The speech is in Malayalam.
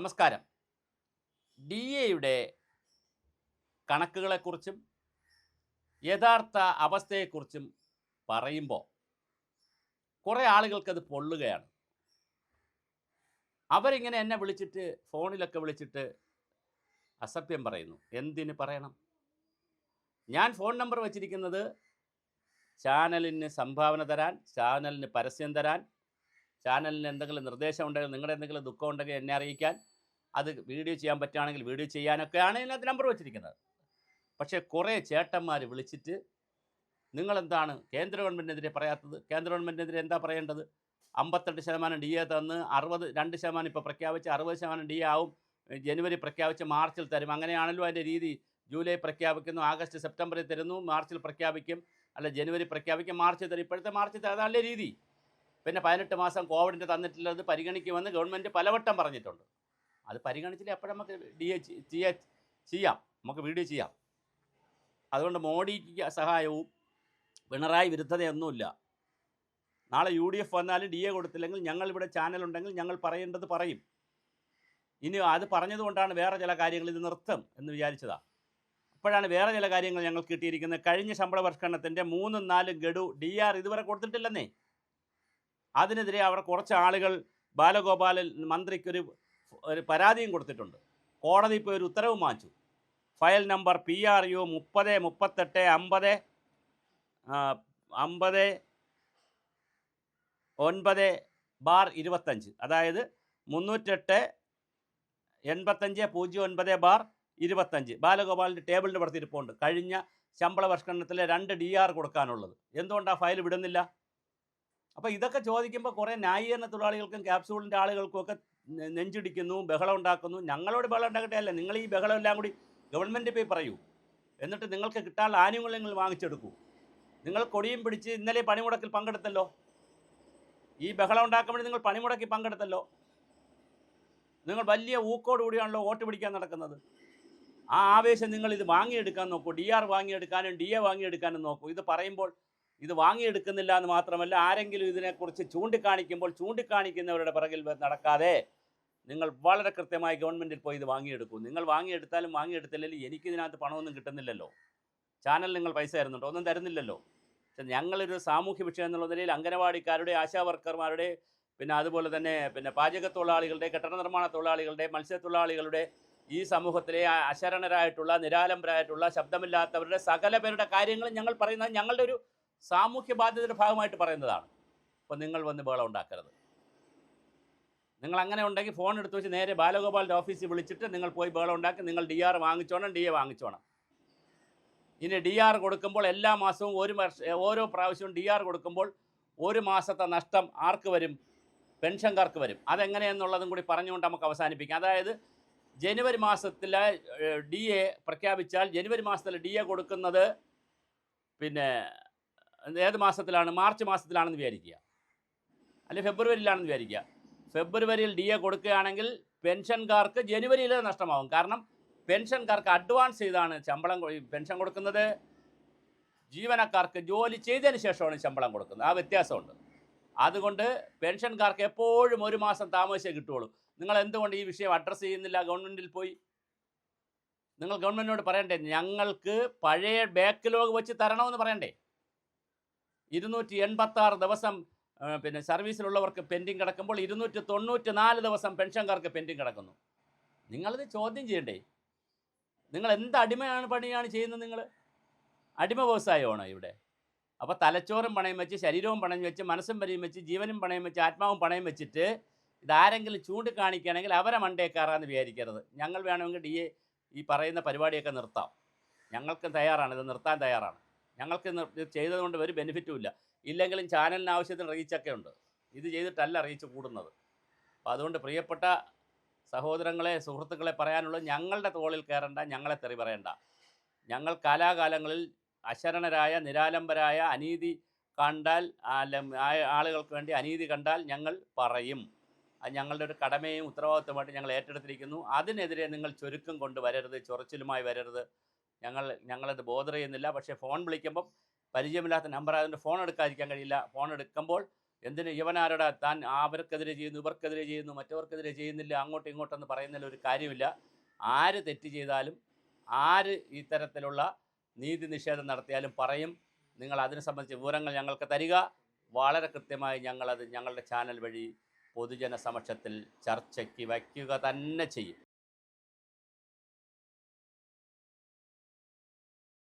നമസ്കാരം. ഡി എയുടെ കണക്കുകളെക്കുറിച്ചും യഥാർത്ഥ അവസ്ഥയെക്കുറിച്ചും പറയുമ്പോൾ കുറേ ആളുകൾക്കത് പൊള്ളുകയാണ്. അവരിങ്ങനെ എന്നെ വിളിച്ചിട്ട് ഫോണിലൊക്കെ വിളിച്ചിട്ട് അസഭ്യം പറയുന്നു. എന്തിന് പറയണം? ഞാൻ ഫോൺ നമ്പർ വച്ചിരിക്കുന്നത് ചാനലിന് സംഭാവന തരാൻ ചാനലിന് പരസ്യം തരാൻ ചാനലിന് എന്തെങ്കിലും നിർദ്ദേശം ഉണ്ടെങ്കിൽ നിങ്ങളുടെ എന്തെങ്കിലും ദുഃഖം ഉണ്ടെങ്കിൽ എന്നെ അറിയിക്കാൻ അത് വീഡിയോ ചെയ്യാൻ പറ്റുകയാണെങ്കിൽ വീഡിയോ ചെയ്യാനൊക്കെയാണ് ഇതിനകത്ത് നമ്പർ വെച്ചിരിക്കുന്നത്. പക്ഷേ കുറേ ചേട്ടന്മാർ വിളിച്ചിട്ട് നിങ്ങളെന്താണ് കേന്ദ്ര ഗവൺമെന്റിനെതിരെ പറയാത്തത്? കേന്ദ്ര ഗവൺമെന്റിനെതിരെ എന്താ പറയേണ്ടത്? അമ്പത്തെട്ട് ശതമാനം ഡി എ തന്ന് അറുപത് രണ്ട് ശതമാനം ഇപ്പോൾ പ്രഖ്യാപിച്ച് അറുപത് ശതമാനം ഡി എ ആവും. ജനുവരി പ്രഖ്യാപിച്ച് മാർച്ചിൽ തരും. അങ്ങനെയാണല്ലോ അതിന്റെ രീതി. ജൂലൈ പ്രഖ്യാപിക്കുന്നു ആഗസ്റ്റ് സെപ്റ്റംബറിൽ തരുന്നു മാർച്ചിൽ പ്രഖ്യാപിക്കും. അല്ല ജനുവരി പ്രഖ്യാപിക്കും മാർച്ചിൽ തരും. ഇപ്പോഴത്തെ മാർച്ചിൽ തരാം അതല്ലേ രീതി. പിന്നെ പതിനെട്ട് മാസം കോവിഡിന്റെ തന്നിട്ടുള്ളത് പരിഗണിക്കുമെന്ന് ഗവൺമെന്റ് പലവട്ടം പറഞ്ഞിട്ടുണ്ട്. അത് പരിഗണിച്ചില്ല എപ്പോഴും നമുക്ക് ഡി എ ചെയ്യാം നമുക്ക് വീഡിയോ ചെയ്യാം. അതുകൊണ്ട് മോഡിക്ക് സഹായവും പിണറായി വിരുദ്ധതയൊന്നുമില്ല. നാളെ യു ഡി എഫ് വന്നാലും ഡി എ കൊടുത്തില്ലെങ്കിൽ ഞങ്ങൾ ഇവിടെ ചാനലുണ്ടെങ്കിൽ ഞങ്ങൾ പറയേണ്ടത് പറയും. ഇനി അത് പറഞ്ഞതുകൊണ്ടാണ് വേറെ ചില കാര്യങ്ങൾ ഇത് നിർത്തും എന്ന് വിചാരിച്ചതാണ് അപ്പോഴാണ് വേറെ ചില കാര്യങ്ങൾ ഞങ്ങൾ കിട്ടിയിരിക്കുന്നത്. കഴിഞ്ഞ ശമ്പള പരിഷ്കരണത്തിന്റെ മൂന്നും നാലും ഗഡു ഡി ആർ ഇതുവരെ കൊടുത്തിട്ടില്ലെന്നേ. അതിനെതിരെ അവർ കുറച്ച് ആളുകൾ ബാലഗോപാലൻ മന്ത്രിക്കൊരു ഒരു പരാതിയും കൊടുത്തിട്ടുണ്ട്. കോടതി ഇപ്പോൾ ഒരു ഉത്തരവ് വാങ്ങിച്ചു. File number P R U മുപ്പത് മുപ്പത്തെട്ട് അമ്പത് അമ്പത് ഒൻപത് ബാർ ഇരുപത്തഞ്ച്. അതായത് മുന്നൂറ്റെട്ട് എൺപത്തഞ്ച് പൂജ്യം ഒൻപത് ബാർ ഇരുപത്തഞ്ച്. ബാലഗോപാലിന്റെ ടേബിളിന്റെ പുറത്തിരിപ്പുണ്ട് കഴിഞ്ഞ ശമ്പള പരിഷ്കരണത്തിലെ രണ്ട് ഡി ആർ കൊടുക്കാനുള്ളത്. എന്തുകൊണ്ടാണ് ഫയൽ വിടുന്നില്ല? അപ്പോൾ ഇതൊക്കെ ചോദിക്കുമ്പോൾ കുറേ ന്യായീകരണ തൊഴിലാളികൾക്കും ക്യാപ്സൂളിന്റെ ആളുകൾക്കും ഒക്കെ നെഞ്ചിടിക്കുന്നു ബഹളം ഉണ്ടാക്കുന്നു ഞങ്ങളോട് ബഹളം ഉണ്ടാക്കട്ടെ അല്ല നിങ്ങൾ ഈ ബഹളം എല്ലാം കൂടി ഗവൺമെന്റ് പോയി പറയൂ. എന്നിട്ട് നിങ്ങൾക്ക് കിട്ടാനുള്ള ആനുകൂല്യങ്ങൾ വാങ്ങിച്ചെടുക്കൂ. നിങ്ങൾ കൊടിയും പിടിച്ച് ഇന്നലെ പണിമുടക്കിൽ പങ്കെടുത്തല്ലോ. ഈ ബഹളം ഉണ്ടാക്കുമ്പോൾ നിങ്ങൾ പണിമുടക്കി പങ്കെടുത്തല്ലോ. നിങ്ങൾ വലിയ ഊക്കോട് കൂടിയാണല്ലോ വോട്ട് പിടിക്കാൻ നടക്കുന്നത്. ആ ആവേശം നിങ്ങൾ ഇത് വാങ്ങിയെടുക്കാൻ നോക്കൂ. ഡി ആർ വാങ്ങിയെടുക്കാനും ഡി എ വാങ്ങിയെടുക്കാനും നോക്കൂ. ഇത് പറയുമ്പോൾ ഇത് വാങ്ങിയെടുക്കുന്നില്ല എന്ന് മാത്രമല്ല ആരെങ്കിലും ഇതിനെക്കുറിച്ച് ചൂണ്ടിക്കാണിക്കുമ്പോൾ ചൂണ്ടിക്കാണിക്കുന്നവരുടെ പിറകിൽ നടക്കാതെ നിങ്ങൾ വളരെ കൃത്യമായി ഗവൺമെന്റിൽ പോയി ഇത് വാങ്ങിയെടുക്കൂ. നിങ്ങൾ വാങ്ങിയെടുത്താലും വാങ്ങിയെടുത്തില്ലെങ്കിൽ എനിക്കിതിനകത്ത് പണമൊന്നും കിട്ടുന്നില്ലല്ലോ. ചാനൽ നിങ്ങൾ പൈസ തരുന്നുണ്ടോ? ഒന്നും തരുന്നില്ലല്ലോ. പക്ഷെ ഞങ്ങളൊരു സാമൂഹ്യ വിഷയം എന്നുള്ള നിലയിൽ അംഗനവാടിക്കാരുടെ ആശാ വർക്കർമാരുടെ പിന്നെ അതുപോലെ തന്നെ പിന്നെ പാചക തൊഴിലാളികളുടെ കെട്ടിട നിർമ്മാണ തൊഴിലാളികളുടെ മത്സ്യത്തൊഴിലാളികളുടെ ഈ സമൂഹത്തിലെ അശരണരായിട്ടുള്ള നിരാലംബരായിട്ടുള്ള ശബ്ദമില്ലാത്തവരുടെ സകല പേരുടെ കാര്യങ്ങളും ഞങ്ങൾ പറയുന്നത് ഞങ്ങളുടെ ഒരു സാമൂഹ്യ ബാധ്യതയുടെ ഭാഗമായിട്ട് പറയുന്നതാണ്. അപ്പോൾ നിങ്ങൾ വന്ന് ബഹളം ഉണ്ടാക്കരുത്. നിങ്ങൾ അങ്ങനെ ഉണ്ടെങ്കിൽ ഫോൺ എടുത്ത് വെച്ച് നേരെ ബാലഗോപാലിന്റെ ഓഫീസിൽ വിളിച്ചിട്ട് നിങ്ങൾ പോയി ബഹളം ഉണ്ടാക്കി നിങ്ങൾ ഡി ആർ വാങ്ങിച്ചോണം ഡി എ വാങ്ങിച്ചോണം. ഇനി ഡി ആർ കൊടുക്കുമ്പോൾ എല്ലാ മാസവും ഒരു വർഷം ഓരോ പ്രാവശ്യവും ഡി ആർ കൊടുക്കുമ്പോൾ ഒരു മാസത്തെ നഷ്ടം ആർക്ക് വരും? പെൻഷൻകാർക്ക് വരും. അതെങ്ങനെയെന്നുള്ളതും കൂടി പറഞ്ഞുകൊണ്ട് നമുക്ക് അവസാനിപ്പിക്കാം. അതായത് ജനുവരി മാസത്തിലെ ഡി എ പ്രഖ്യാപിച്ചാൽ ജനുവരി മാസത്തിൽ ഡി എ കൊടുക്കുന്നത് പിന്നെ ഏത് മാസത്തിലാണ്? മാർച്ച് മാസത്തിലാണെന്ന് വിചാരിക്കുക. അല്ലെങ്കിൽ ഫെബ്രുവരിയിലാണെന്ന് വിചാരിക്കുക. ഫെബ്രുവരിയിൽ ഡി എ കൊടുക്കുകയാണെങ്കിൽ പെൻഷൻകാർക്ക് ജനുവരിയിൽ നഷ്ടമാകും കാരണം പെൻഷൻകാർക്ക് അഡ്വാൻസ് ചെയ്താണ് ശമ്പളം പെൻഷൻ കൊടുക്കുന്നത്. ജീവനക്കാർക്ക് ജോലി ചെയ്തതിന് ശേഷമാണ് ശമ്പളം കൊടുക്കുന്നത്. ആ വ്യത്യാസമുണ്ട്. അതുകൊണ്ട് പെൻഷൻകാർക്ക് എപ്പോഴും ഒരു മാസം താമസിച്ചേ കിട്ടുള്ളൂ നിങ്ങൾ എന്തുകൊണ്ട് ഈ വിഷയം അഡ്രസ്സ് ചെയ്യുന്നില്ല? ഗവൺമെന്റിൽ പോയി. നിങ്ങൾ ഗവൺമെന്റിനോട് പറയണ്ടേ? ഞങ്ങൾക്ക് പഴയ ബാക്ക് ലോഗ് വെച്ച് തരണമെന്ന് പറയണ്ടേ? ഇരുന്നൂറ്റി എൺപത്താറ് ദിവസം പിന്നെ സർവീസിലുള്ളവർക്ക് പെൻഡിങ് കിടക്കുമ്പോൾ ഇരുന്നൂറ്റി തൊണ്ണൂറ്റി നാല് ദിവസം പെൻഷൻകാർക്ക് പെൻഡിങ് കിടക്കുന്നു. നിങ്ങളിത് ചോദ്യം ചെയ്യണ്ടേ? നിങ്ങൾ എന്ത് അടിമയാണ് പണിയാണ് ചെയ്യുന്നത് നിങ്ങൾ? അടിമ വ്യവസായമാണോ ഇവിടെ? അപ്പോൾ തലച്ചോറും പണയം വെച്ച് ശരീരവും പണയം വെച്ച് മനസ്സും പണയം വെച്ച് ജീവനും പണയം വെച്ച് ആത്മാവും പണയം വെച്ചിട്ട് ഇതാരെങ്കിലും ചൂണ്ടിക്കാണിക്കുകയാണെങ്കിൽ അവരെ മണ്ടേക്കാറാന്ന് വിചാരിക്കരുത്. ഞങ്ങൾ വേണമെങ്കിൽ ഡി എ ഈ പറയുന്ന പരിപാടിയൊക്കെ നിർത്താം. ഞങ്ങൾക്ക് തയ്യാറാണ്. ഇത് നിർത്താൻ തയ്യാറാണ്. ഞങ്ങൾക്ക് ചെയ്തതുകൊണ്ട് ഒരു ബെനിഫിറ്റും ഇല്ല. ഇല്ലെങ്കിലും ചാനലിന് ആവശ്യത്തിന് റീച്ചൊക്കെ ഉണ്ട്. ഇത് ചെയ്തിട്ടല്ല റീച്ച് കൂടുന്നത്. അപ്പോൾ അതുകൊണ്ട് പ്രിയപ്പെട്ട സഹോദരങ്ങളെ സുഹൃത്തുക്കളെ പറയാനുള്ളത് ഞങ്ങളുടെ തോളിൽ കയറേണ്ട ഞങ്ങളെ തെറി പറയണ്ട. ഞങ്ങൾ കാലാകാലങ്ങളിൽ അശരണരായ നിരാലംബരായ അനീതി കണ്ടാൽ ആളുകൾക്ക് വേണ്ടി അനീതി കണ്ടാൽ ഞങ്ങൾ പറയും. അത് ഞങ്ങളുടെ ഒരു കടമയും ഉത്തരവാദിത്വമായിട്ട് ഞങ്ങൾ ഏറ്റെടുത്തിരിക്കുന്നു. അതിനെതിരെ നിങ്ങൾ ചുരുക്കം കൊണ്ട് വരരുത് ചൊറിച്ചിലുമായി വരരുത്. ഞങ്ങൾ ഞങ്ങളത് ബോധർ ചെയ്യുന്നില്ല. പക്ഷേ ഫോൺ വിളിക്കുമ്പം പരിചയമില്ലാത്ത നമ്പർ ആയതുകൊണ്ട് ഫോൺ എടുക്കാതിരിക്കാൻ കഴിയില്ല. ഫോൺ എടുക്കുമ്പോൾ എന്തിന് ഇവനാരുടെ? താൻ അവർക്കെതിരെ ചെയ്യുന്നു ഇവർക്കെതിരെ ചെയ്യുന്നു മറ്റവർക്കെതിരെ ചെയ്യുന്നില്ല അങ്ങോട്ടും ഇങ്ങോട്ടെന്ന് പറയുന്നതിൽ ഒരു കാര്യമില്ല. ആര് തെറ്റ് ചെയ്താലും ആര് ഇത്തരത്തിലുള്ള നീതി നിഷേധം നടത്തിയാലും പറയും. നിങ്ങൾ അതിനെ സംബന്ധിച്ച വിവരങ്ങൾ ഞങ്ങൾക്ക് തരിക. വളരെ കൃത്യമായി ഞങ്ങളത് ഞങ്ങളുടെ ചാനൽ വഴി പൊതുജന സമക്ഷത്തിൽ ചർച്ചയ്ക്ക് വയ്ക്കുക തന്നെ ചെയ്യും.